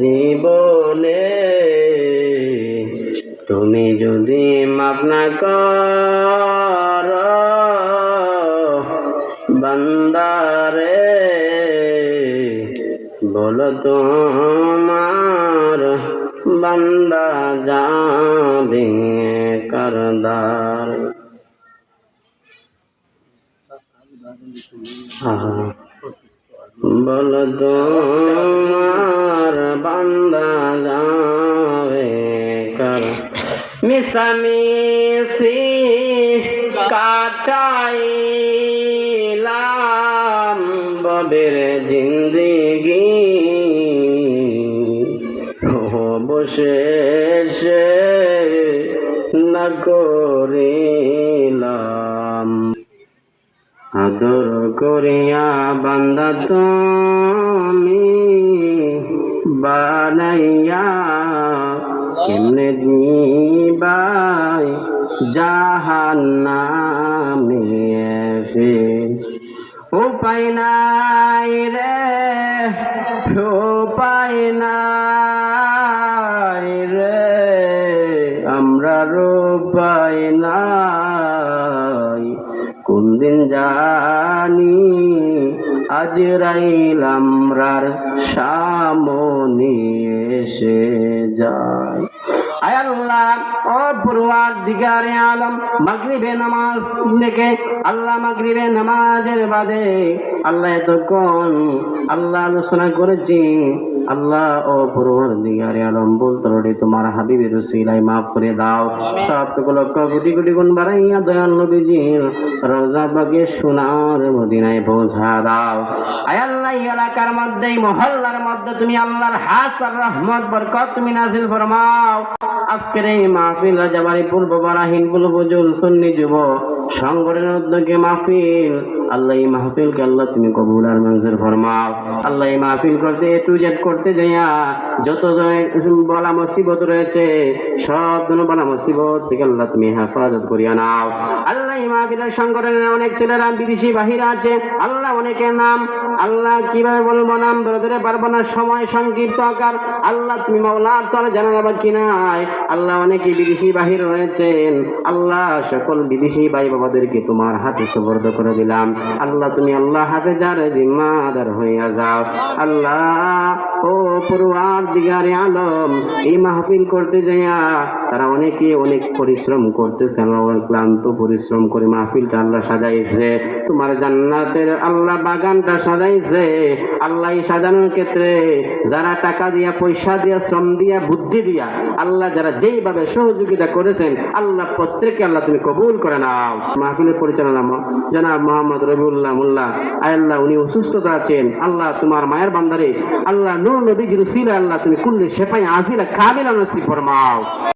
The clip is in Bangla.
জীবনে। তুমি যদি মাফ না কর বান্দারে বলো তোমার বান্দা যাবে করদার। বল তোমার বান্দা যাবে কর। মিশামিশি কাটাইলাম বদের জিন্দিগি। অবশেষে না করিলাম। আদর করিয়া বান্দা তুমি। বানাইয়া কেমনে দিবাই জাহান্নামে ফির উপায় নাই রে, উপায় নাই রে, আমরা উপায় নাই। কোন দিন জানি আজ রাইলামরার সামনে এসে যায় আয় আল্লাহ ও পড়ুয়ার দিগারে আলম মাগরিবে নামাজ আল্লাহ মাগরিবে নামাজের বাদে আল্লাহ এতক্ষণ আল্লাহ আলোচনা করেছি। আল্লাহ ও দিগারে আলম তোমার হাবিবের সিলাই মাফ করে দাও। সব লক্ষ কোটি কোটি গুণ বাড়াইয়া দয়াল নবীজির রোজা বাগে সোনার মদিনায় পৌঁছা দাও। আয় এই এলাকার মধ্যে মহল্লার মধ্যে তুমি আল্লাহর হাত আর রহমত, বরকত তুমি নাজিল ফরমাও। আজকের এই মাহফিল রাজাবাড়ি পূর্ব বারাহীন বুলবুজুল সুন্নি যুব সংগঠনের উদ্যোগে মাহফিল। আল্লাহ এই মাহফিলকে আল্লাহ তুমি কবুল আর মঞ্জুর ফরমাও। আল্লাহ মাহফিল করতে টু জেড করতে যাইয়া যত বলা মুসিবত রয়েছে, সব ধরনের বলা মুসিবত থেকে আল্লাহ তুমি হেফাজত করিয়া নাও। আল্লাহ মাহফিলের সংগঠনের অনেক ছেলেরা বিদেশি বাহিরে আছে। আল্লাহ অনেকের নাম, আল্লাহ কীভাবে বলব নাম ধরে ধরে পারব না, সময় সংক্ষিপ্ত আকার। আল্লাহ তুমি মাওলার তো আর জানা যাবার কি নাই? আল্লাহ অনেকে বিদেশি বাহির রয়েছেন। আল্লাহ সকল বিদেশি ভাই বাবাদেরকে তোমার হাতে সুবর্দ করে দিলাম। আল্লাহ তুমি আল্লাহ হাতে যারে জিম্মাদার হইয়া যাও। আল্লাহ, ও পড়ুয়ার দিগারে আলম, এই মাহফিল করতে যাইয়া তারা অনেকে অনেক পরিশ্রম করতেছে আল্লাহ অনেক ক্লান্ত পরিশ্রম করে মাহফিলটা আল্লাহ সাজাইছে। তোমার জান্নাতের আল্লাহ বাগানটা সাজাইছে। আল্লাহ সাজানোর ক্ষেত্রে যারা টাকা দিয়া, পয়সা দিয়া, শ্রম দিয়া, বুদ্ধি দিয়া, আল্লাহ যারা যেইভাবে সহযোগিতা করেছেন, আল্লাহ প্রত্যেককে আল্লাহ তুমি কবুল করে নাও। মাহফিলের পরিচালনা জনাব মোহাম্মদ রবিউল্লাহ মোল্লা আল্লাহ উনি অসুস্থতা আছেন। আল্লাহ তোমার মায়ের বান্দারে, আল্লাহ নূর নবী জিরুসিলা আল্লাহ তুমি কুল্লি শেফাই আজিলা কাবিলা নসিব ফরমাও।